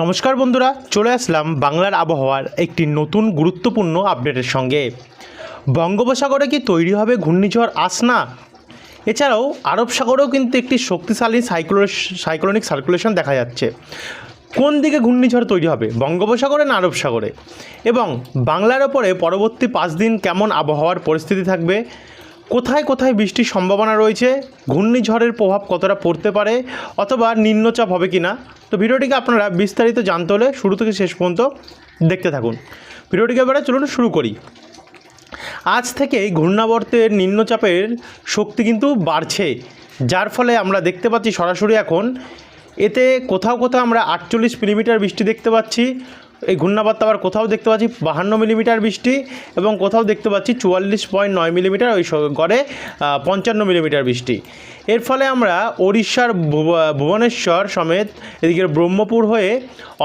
নমস্কার বন্ধুরা, চলে আসলাম বাংলার আবহাওয়ার একটি নতুন গুরুত্বপূর্ণ আপডেটের সঙ্গে। বঙ্গোপসাগরে কি তৈরি হবে ঘূর্ণিঝড় আসনা এছাড়াও আরব সাগরেও কিন্তু একটি শক্তিশালী সাইক্লো সাইক্লোনিক সার্কুলেশন দেখা যাচ্ছে। কোন দিকে ঘূর্ণিঝড় তৈরি হবে, বঙ্গোপসাগরে না আরব সাগরে? এবং বাংলার ওপরে পরবর্তী পাঁচ দিন কেমন আবহাওয়ার পরিস্থিতি থাকবে? কোথায় কোথায় বৃষ্টির সম্ভাবনা রয়েছে? ঘূর্ণিঝড়ের প্রভাব কতটা পড়তে পারে? অথবা নিম্নচাপ হবে কি না তো ভিডিওটিকে আপনারা বিস্তারিত জানতে হলে শুরু থেকে শেষ পর্যন্ত দেখতে থাকুন। ভিডিওটিকে এবারে চলুন শুরু করি। আজ থেকে ঘূর্ণাবর্তের নিম্নচাপের শক্তি কিন্তু বাড়ছে, যার ফলে আমরা দেখতে পাচ্ছি সরাসরি এখন এতে কোথাও কোথাও আমরা আটচল্লিশ মিলিমিটার বৃষ্টি দেখতে পাচ্ছি। এই ঘূর্ণাবর্ত আবার কোথাও দেখতে পাচ্ছি, বাহান্ন মিলিমিটার বৃষ্টি এবং কোথাও দেখতে পাচ্ছি চুয়াল্লিশ পয়েন্ট নয় মিলিমিটার ওই গড়ে পঞ্চান্ন মিলিমিটার বৃষ্টি। এর ফলে আমরা ওড়িশার ভুবনেশ্বর সমেত এদিকে ব্রহ্মপুর হয়ে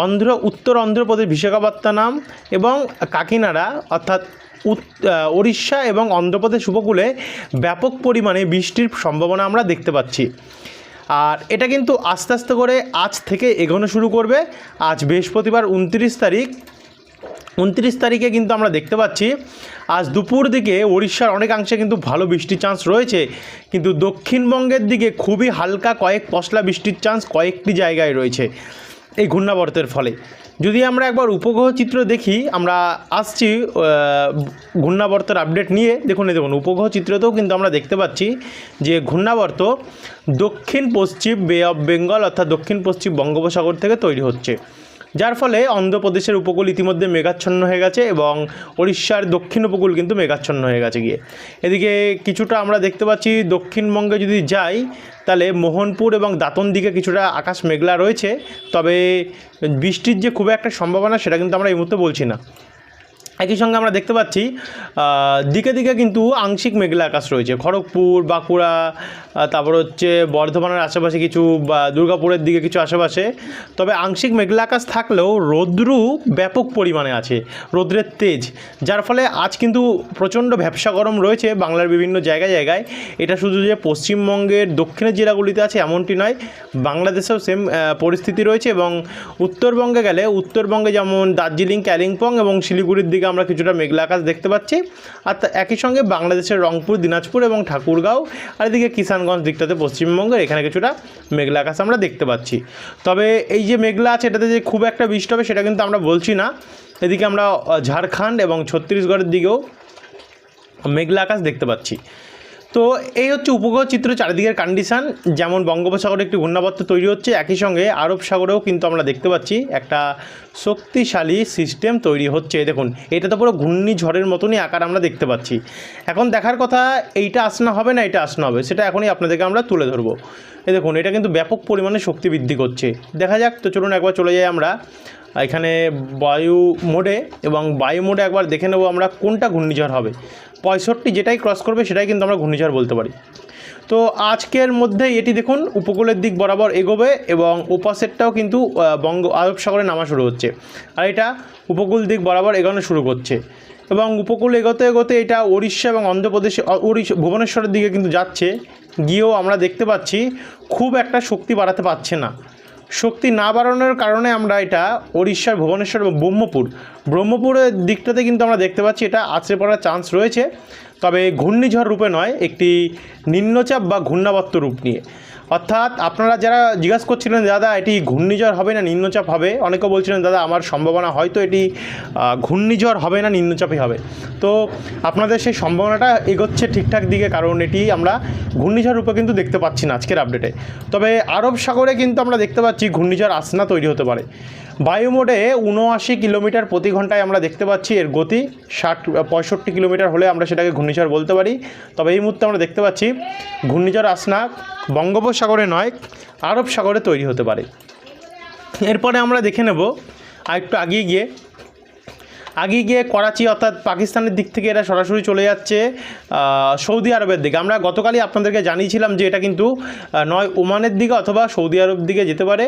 অন্ধ্র, উত্তর অন্ধ্রপ্রদেশ, বিশাখাপত্তনম এবং কাকিনাড়া অর্থাৎ ওড়িশা এবং অন্ধ্রপ্রদেশ উপকূলে ব্যাপক পরিমাণে বৃষ্টির সম্ভাবনা আমরা দেখতে পাচ্ছি। আর এটা কিন্তু আস্তে আস্তে করে আজ থেকে এগোনো শুরু করবে। আজ বৃহস্পতিবার উনত্রিশ তারিখ। উনত্রিশ তারিখে কিন্তু আমরা দেখতে পাচ্ছি, আজ দুপুর দিকে ওড়িশার অনেকাংশে কিন্তু ভালো বৃষ্টির চান্স রয়েছে। কিন্তু দক্ষিণবঙ্গের দিকে খুবই হালকা কয়েক পশলা বৃষ্টির চান্স কয়েকটি জায়গায় রয়েছে। এই ঘূর্ণাবর্তের ফলে। যদি আমরা একবার উপগ্রহ চিত্র দেখি, আমরা আসছি ঘূর্ণাবর্তর আপডেট নিয়ে। দেখুন দেখুন উপগ্রহ চিত্রতেও কিন্তু আমরা দেখতে পাচ্ছি যে ঘূর্ণাবর্ত দক্ষিণ পশ্চিম বে অফ বেঙ্গল অর্থাৎ দক্ষিণ পশ্চিম বঙ্গোপসাগর থেকে তৈরি হচ্ছে। যার ফলে অন্ধ্রপ্রদেশের উপকূল ইতিমধ্যে মেঘাচ্ছন্ন হয়ে গেছে এবং উড়িষ্যার দক্ষিণ উপকূল কিন্তু মেঘাচ্ছন্ন হয়ে গেছে গিয়ে। এদিকে কিছুটা আমরা দেখতে পাচ্ছি দক্ষিণবঙ্গে যদি যাই, তাহলে মোহনপুর এবং দাঁতন দিকে কিছুটা আকাশ মেঘলা রয়েছে। তবে বৃষ্টির যে খুব একটা সম্ভাবনা, সেটা কিন্তু আমরা এই মুহূর্তে বলছি না। একই সঙ্গে আমরা দেখতে পাচ্ছি দিকে দিকে কিন্তু আংশিক মেঘলা আকাশ রয়েছে। খড়গপুর, বাঁকুড়া তারপর হচ্ছে বর্ধমানের আশেপাশে কিছু বা দুর্গাপুরের দিকে কিছু আশেপাশে। তবে আংশিক মেঘলা আকাশ থাকলেও রৌদ্রু ব্যাপক পরিমাণে আছে, রৌদ্রের তেজ। যার ফলে আজ কিন্তু প্রচণ্ড ভ্যাবসা গরম রয়েছে বাংলার বিভিন্ন জায়গায় জায়গায়। এটা শুধু যে পশ্চিমবঙ্গের দক্ষিণের জেলাগুলিতে আছে এমনটি নয়, বাংলাদেশেও সেম পরিস্থিতি রয়েছে এবং উত্তরবঙ্গে গেলে উত্তরবঙ্গে যেমন দার্জিলিং কালিম্পং এবং শিলিগুড়ির দিকে আমরা কিছুটা মেঘলা আকাশ দেখতে পাচ্ছি। আর একই সঙ্গে বাংলাদেশের রংপুর, দিনাজপুর এবং ঠাকুরগাঁও আর এদিকে কিষানগঞ্জ দিকটাতে পশ্চিমবঙ্গের এখানে কিছুটা মেঘলা আকাশ আমরা দেখতে পাচ্ছি। তবে এই যে মেঘলা আছে, এটাতে যে খুব একটা বৃষ্টি হবে সেটা কিন্তু আমরা বলছি না। এদিকে আমরা ঝাড়খণ্ড এবং ছত্তিশগড়ের দিকেও মেঘলা আকাশ দেখতে পাচ্ছি। তো এই হচ্ছে উপগ্রহ চিত্র চারিদিকের কন্ডিশান যেমন বঙ্গোপসাগরে একটি ঘূর্ণাবর্ত তৈরি হচ্ছে, একই সঙ্গে আরব সাগরেও কিন্তু আমরা দেখতে পাচ্ছি একটা শক্তিশালী সিস্টেম তৈরি হচ্ছে। দেখুন, এটা তো পুরো ঘূর্ণিঝড়ের মতনই আকার আমরা দেখতে পাচ্ছি। এখন দেখার কথা, এইটা আসনা হবে না এটা আসনা হবে? সেটা এখনই আপনাদেরকে আমরা তুলে ধরবো। এই দেখুন, এটা কিন্তু ব্যাপক পরিমাণে শক্তি বৃদ্ধি করছে। দেখা যাক, তো চলুন একবার চলে যাই আমরা। এখানে বায়ু মোডে এবং বায়ু মোডে একবার দেখে নেব আমরা কোনটা ঘূর্ণিঝড় হবে। পঁয়ষট্টি যেটাই ক্রস করবে সেটাই কিন্তু আমরা ঘূর্ণিঝড় বলতে পারি। তো আজকের মধ্যে এটি দেখুন, উপকূলের দিক বরাবর এগোবে এবং ওপাশেরটাও কিন্তু বঙ্গ, আরব সাগরে নামা শুরু হচ্ছে। আর এটা উপকূল দিক বরাবর এগোনো শুরু করছে। এবং উপকূল এগোতে এগোতে এটা উড়িষ্যা এবং অন্ধ্রপ্রদেশে উড়িষ্যা ভুবনেশ্বরের দিকে কিন্তু যাচ্ছে। গিয়েও আমরা দেখতে পাচ্ছি, খুব একটা শক্তি বাড়াতে পারছে না। শক্তি না বাড়ানোর কারণে আমরা এটা উড়িষ্যার ভুবনেশ্বর এবং ব্রহ্মপুর। ব্রহ্মপুরের দিকটাতে কিন্তু আমরা দেখতে পাচ্ছি এটা আছড়ে পড়ার চান্স রয়েছে। তবে ঘূর্ণিঝড় রূপে নয়, একটি নিম্নচাপ বা ঘূর্ণাবর্ত রূপ নিয়ে। অর্থাৎ আপনারা যারা জিজ্ঞাসা করছিলেন, দাদা, এটি ঘূর্ণিঝড় হবে না, নিম্নচাপ হবে? অনেকে বলছিলেন, দাদা, আমার সম্ভাবনা হয়তো এটি ঘূর্ণিঝড় হবে না, নিম্নচাপই হবে। তো আপনাদের সেই সম্ভাবনাটা এগোচ্ছে ঠিকঠাক দিকে, কারণ এটি আমরা ঘূর্ণিঝড় রূপে কিন্তু দেখতে পাচ্ছি না আজকের আপডেটে। তবে আরব সাগরে কিন্তু আমরা দেখতে পাচ্ছি ঘূর্ণিঝড় আসনা তৈরি হতে পারে। বায়ুমোডে উনআশি কিলোমিটার প্রতি ঘন্টায় আমরা দেখতে পাচ্ছি এর গতি, ষাট, পঁয়ষট্টি কিলোমিটার হলে আমরা সেটাকে ঘূর্ণিঝড় বলতে পারি। তবে এই মুহূর্তে আমরা দেখতে পাচ্ছি ঘূর্ণিঝড় আসনা বঙ্গোপসাগরে নয়, আরব সাগরে তৈরি হতে পারে। এরপরে আমরা দেখে নেব আরেকটু আগিয়ে গিয়ে। আগে গিয়ে করাচি অর্থাৎ পাকিস্তানের দিক থেকে এটা সরাসরি চলে যাচ্ছে সৌদি আরবের দিকে। আমরা গতকালই আপনাদেরকে জানিয়েছিলাম যে এটা কিন্তু নয় ওমানের দিকে অথবা সৌদি আরব দিকে যেতে পারে,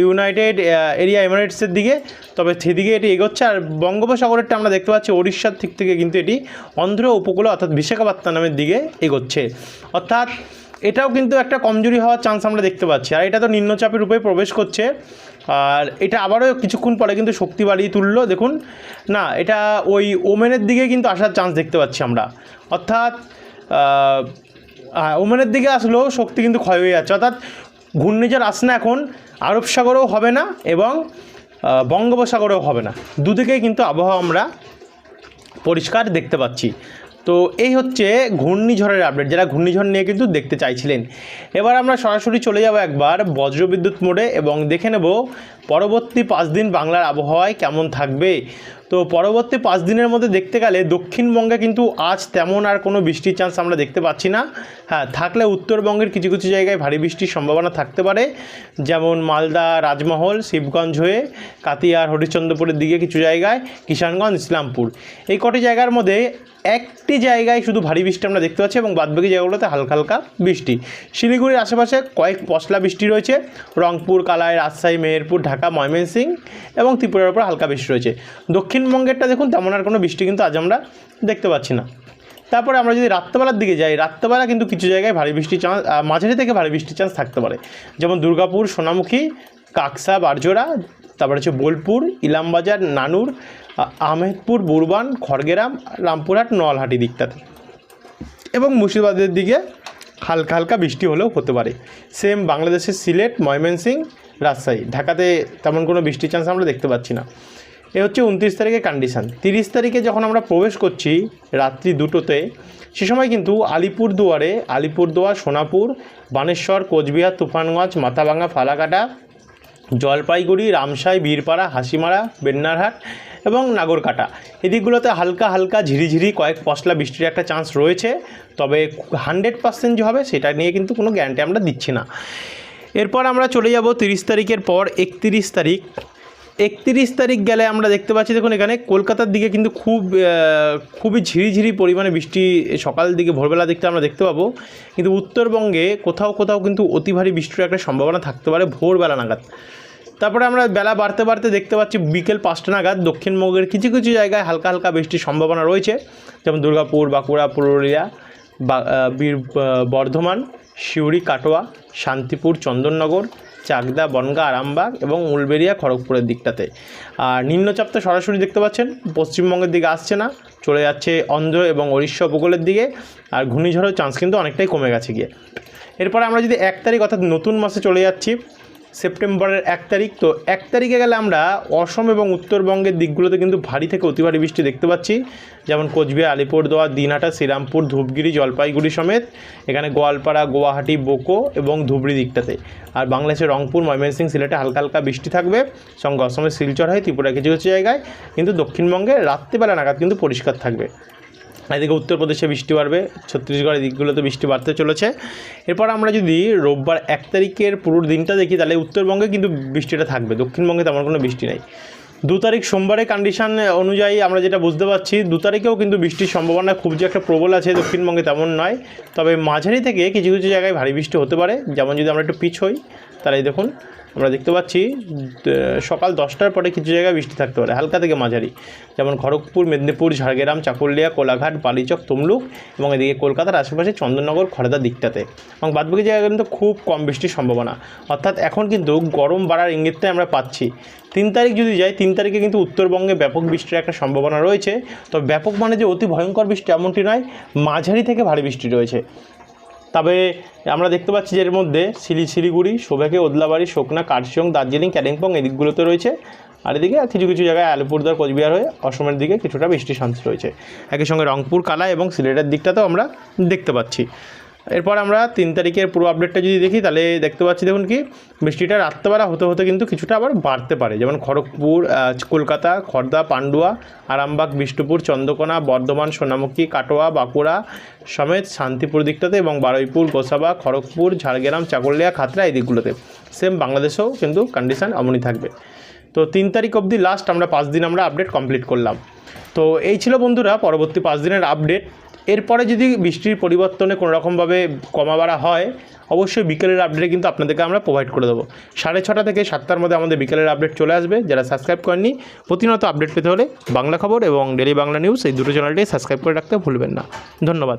ইউনাইটেড এরিয়া এমিরেটসের দিকে। তবে সেদিকে এটি এগোচ্ছে আর বঙ্গোপসাগরেরটা আমরা দেখতে পাচ্ছি উড়িষ্যার দিক থেকে কিন্তু এটি অন্ধ্র উপকূলে অর্থাৎ বিশাখাপত্তনমের দিকে এগোচ্ছে। অর্থাৎ এটাও কিন্তু একটা কমজোরি হওয়ার চান্স আমরা দেখতে পাচ্ছি। আর এটা তো নিম্নচাপের রূপে প্রবেশ করছে। আর এটা আবারও কিছুক্ষণ পরে কিন্তু শক্তি বাড়িয়ে তুললো। দেখুন, না, এটা ওই ওমেনের দিকে কিন্তু আসার চান্স দেখতে পাচ্ছি আমরা। অর্থাৎ ওমেনের দিকে আসলেও শক্তি কিন্তু ক্ষয় হয়ে যাচ্ছে। অর্থাৎ, ঘূর্ণিঝড় আসছে না এখন, আরব সাগরেও হবে না এবং বঙ্গোপসাগরেও হবে না। দুদিকেই কিন্তু আবহাওয়া আমরা পরিষ্কার দেখতে পাচ্ছি। তো এই হচ্ছে ঘূর্ণিঝড়ের আপডেট যারা ঘূর্ণিঝড় নিয়ে কিন্তু দেখতে চাইছিলেন। এবার আমরা সরাসরি চলে যাব একবার বজ্রবিদ্যুৎ মোড়ে এবং দেখে নেব পরবর্তী পাঁচ দিন বাংলার আবহাওয়ায় কেমন থাকবে। তো পরবর্তী পাঁচ দিনের মধ্যে দেখতে গেলে দক্ষিণবঙ্গে কিন্তু আজ তেমন আর কোনো বৃষ্টির চান্স আমরা দেখতে পাচ্ছি না। হ্যাঁ থাকলে উত্তরবঙ্গের কিছু কিছু জায়গায় ভারী বৃষ্টির সম্ভাবনা থাকতে পারে। যেমন মালদা, রাজমহল, শিবগঞ্জ হয়ে কাতিয়ার হরিশ্চন্দ্রপুরের দিকে কিছু জায়গায়, কিষানগঞ্জ, ইসলামপুর। এই কটি জায়গার মধ্যে একটি জায়গায় শুধু ভারী বৃষ্টি আমরা দেখতে পাচ্ছি এবং বাদবাকি জায়গাগুলোতে হালকা হালকা বৃষ্টি। শিলিগুড়ির আশেপাশে কয়েক পশলা বৃষ্টি রয়েছে। রংপুর, কালাই, রাজশাহী, মেহেরপুর, ঢাকা ময়মনসিং এবং ত্রিপুরার উপর হালকা বৃষ্টি রয়েছে। দক্ষিণবঙ্গেরটা দেখুন, তেমন আর কোনো বৃষ্টি কিন্তু আজ আমরা দেখতে পাচ্ছি না। তারপরে আমরা যদি রাত্রেবেলার দিকে যাই, রাত্রেবেলা কিন্তু কিছু জায়গায় ভারী বৃষ্টির চান্স মাঝারি থেকে ভারী বৃষ্টির চান্স থাকতে পারে। যেমন দুর্গাপুর, সোনামুখী, কাকসা, বারজোড়া, তারপরে হচ্ছে বোলপুর, ইলামবাজার, নানুর আহমেদপুর, বুরবান, খড়গেরাম, রামপুরহাট নোয়ালহাটি দিকটাতে। এবং মুর্শিদাবাদের দিকে হালকা হালকা বৃষ্টি হলেও হতে পারে। সেম বাংলাদেশের সিলেট ময়মনসিং রাজশাহী। ঢাকাতে তেমন কোনো বৃষ্টির চান্স আমরা দেখতে পাচ্ছি না। এ হচ্ছে উনত্রিশ তারিখের কন্ডিশান তিরিশ তারিখে যখন আমরা প্রবেশ করছি রাত্রি দুটোতে, সে সময় কিন্তু আলিপুরদুয়ারে, আলিপুরদুয়ার, সোনাপুর, বানেশ্বর, কোচবিহার, তুফানগঞ্জ মাথাভাঙা ফালাকাটা, জলপাইগুড়ি, রামসাই, বীরপাড়া, হাসিমারা, বেন্নারহাট এবং নাগরকাটা। এদিকগুলোতে হালকা হালকা ঝিরিঝিরি কয়েক পশলা বৃষ্টির একটা চান্স রয়েছে, তবে হান্ড্রেড পার্সেন্ট যে হবে সেটা নিয়ে কিন্তু কোনো গ্যারান্টি আমরা দিচ্ছি না। এরপর আমরা চলে যাব তিরিশ তারিখের পর একত্রিশ তারিখ। একত্রিশ তারিখ গেলে আমরা দেখতে পাচ্ছি, দেখুন এখানে কলকাতার দিকে কিন্তু খুব খুবই ঝিরিঝিরি পরিমাণে বৃষ্টি সকাল দিকে, ভোরবেলা দিকটা আমরা দেখতে পাবো। কিন্তু উত্তরবঙ্গে কোথাও কোথাও কিন্তু অতি ভারী বৃষ্টির একটা সম্ভাবনা থাকতে পারে ভোরবেলা নাগাদ। তারপরে আমরা বেলা বাড়তে বাড়তে দেখতে পাচ্ছি বিকেল পাঁচটা নাগাদ দক্ষিণবঙ্গের কিছু কিছু জায়গায় হালকা হালকা বৃষ্টির সম্ভাবনা রয়েছে। যেমন দুর্গাপুর, বাঁকুড়া, পুরুলিয়া, বা বীর বর্ধমান, সিউড়ি, কাটোয়া, শান্তিপুর, চন্দননগর চাকদা, বনগা, আরামবাগ এবং উলবেরিয়া খড়গপুরের দিকটাতে। আর নিম্নচাপ তো সরাসরি দেখতে পাচ্ছেন, পশ্চিমবঙ্গের দিকে আসছে না, চলে যাচ্ছে অন্ধ্র এবং উড়িষ্যা উপকূলের দিকে, আর ঘূর্ণিঝড়ের চান্স কিন্তু অনেকটাই কমে গেছে গিয়ে। এরপরে আমরা যদি এক তারিখ অর্থাৎ নতুন মাসে চলে যাচ্ছি সেপ্টেম্বরের এক তারিখ। তো এক তারিখে গেলে আমরা অসম এবং উত্তরবঙ্গের দিকগুলোতে কিন্তু ভারী থেকে অতি ভারী বৃষ্টি দেখতে পাচ্ছি। যেমন কোচবিহার, আলিপুরদুয়ার, দিনহাটা, শ্রীরামপুর, ধূপগিরি, জলপাইগুড়ি সমেত। এখানে গোয়ালপাড়া, গুয়াহাটি, বোকো এবং ধুবড়ি দিকটাতে। আর বাংলাদেশের রংপুর, ময়মনসিংহ, সিলেটে হালকা হালকা বৃষ্টি থাকবে। সঙ্গে অসমের শিলচর হয় ত্রিপুরা কিছু কিছু জায়গায়। কিন্তু দক্ষিণবঙ্গে রাত্রিবেলা নাগাদ কিন্তু পরিষ্কার থাকবে। এদিকে উত্তরপ্রদেশে বৃষ্টি বাড়বে ছত্তিশগড় দিকগুলোতে বৃষ্টি বাড়তে চলেছে। এরপর আমরা যদি রোববার এক তারিখের পুরো দিনটা দেখি, তাহলে উত্তরবঙ্গে কিন্তু বৃষ্টিটা থাকবে, দক্ষিণবঙ্গে তেমন কোনো বৃষ্টি নেই। দু তারিখ সোমবারে কন্ডিশন অনুযায়ী আমরা যেটা বুঝতে পারছি, দু তারিখেও কিন্তু বৃষ্টির সম্ভাবনা খুব যে একটা প্রবল আছে, দক্ষিণবঙ্গে তেমন নয়। তবে মাঝারি থেকে কিছু কিছু জায়গায় ভারী বৃষ্টি হতে পারে, যেমন যদি আমরা একটু পিছ হই, তাহলে দেখুন আমরা দেখতে পাচ্ছি সকাল দশটার পরে কিছু জায়গায় বৃষ্টি থাকতে পারে, হালকা থেকে মাঝারি। যেমন খড়গপুর, মেদিনীপুর, ঝাড়গ্রাম, চাকুলিয়া, কোলাঘাট, বালিচক, তমলুক এবং এদিকে কলকাতার আশেপাশে চন্দননগর খড়দা দিকটাতে। এবং বাদবাকি জায়গায় কিন্তু খুব কম বৃষ্টির সম্ভাবনা। অর্থাৎ এখন কিন্তু গরম বাড়ার ইঙ্গিতটাই আমরা পাচ্ছি। তিন তারিখ যদি যাই তিন তারিখে কিন্তু উত্তরবঙ্গে ব্যাপক বৃষ্টির একটা সম্ভাবনা রয়েছে। তবে ব্যাপক মানে যে অতি ভয়ঙ্কর বৃষ্টি এমনটি নয়, মাঝারি থেকে ভারী বৃষ্টি রয়েছে। তবে আমরা দেখতে পাচ্ছি যে এর মধ্যে শিলি শিলিগুড়ি, শোভাকে, ওদলাবাড়ি, শোকনা, কার্শিয়ং, দার্জিলিং কালিম্পং এই দিকগুলোতে রয়েছে। আর এদিকে কিছু কিছু জায়গায় আলিপুরদার কোচবিহার হয়ে অসমের দিকে কিছুটা বৃষ্টি শান্তি রয়েছে। একই সঙ্গে রংপুর, কালা এবং সিলেটের দিকটাতেও আমরা দেখতে পাচ্ছি। এরপর আমরা তিন তারিখের পুরো আপডেটটা যদি দেখি, তাহলে দেখতে পাচ্ছি, দেখুন কি, বৃষ্টিটা রাত্রেবেলা হতে হতে কিন্তু কিছুটা আবার বাড়তে পারে। যেমন খড়গপুর কলকাতা খড়দা পান্ডুয়া, আরামবাগ, বিষ্ণুপুর, চন্দ্রকোনা, বর্ধমান, সোনামুখী, কাটোয়া, বাঁকুড়া সমেত শান্তিপুর দিকটাতে এবং বারুইপুর, গোসাবা, খড়গপুর, ঝাড়গ্রাম, চাকুলিয়া খাতরা এই দিকগুলোতে। সেম বাংলাদেশেও কিন্তু কন্ডিশন এমনই থাকবে। তো তিন তারিখ অবধি লাস্ট আমরা পাঁচ দিন আমরা আপডেট কমপ্লিট করলাম। তো এই ছিল বন্ধুরা, পরবর্তী পাঁচ দিনের আপডেট এরপরে যদি বৃষ্টির পরিবর্তনে কোনোরকমভাবে কমা বাড়া হয়, অবশ্যই বিকেলের আপডেটে কিন্তু আপনাদেরকে আমরা প্রোভাইড করে দেবো। সাড়ে ছটা থেকে সাতটার মধ্যে আমাদের বিকেলের আপডেট চলে আসবে। যারা সাবস্ক্রাইব করেননি, প্রতিনিয়ত আপডেট পেতে হলে বাংলা খবর এবং ডেলি বাংলা নিউজ এই দুটো চ্যানেলটি সাবস্ক্রাইব করে রাখতে ভুলবেন না। ধন্যবাদ।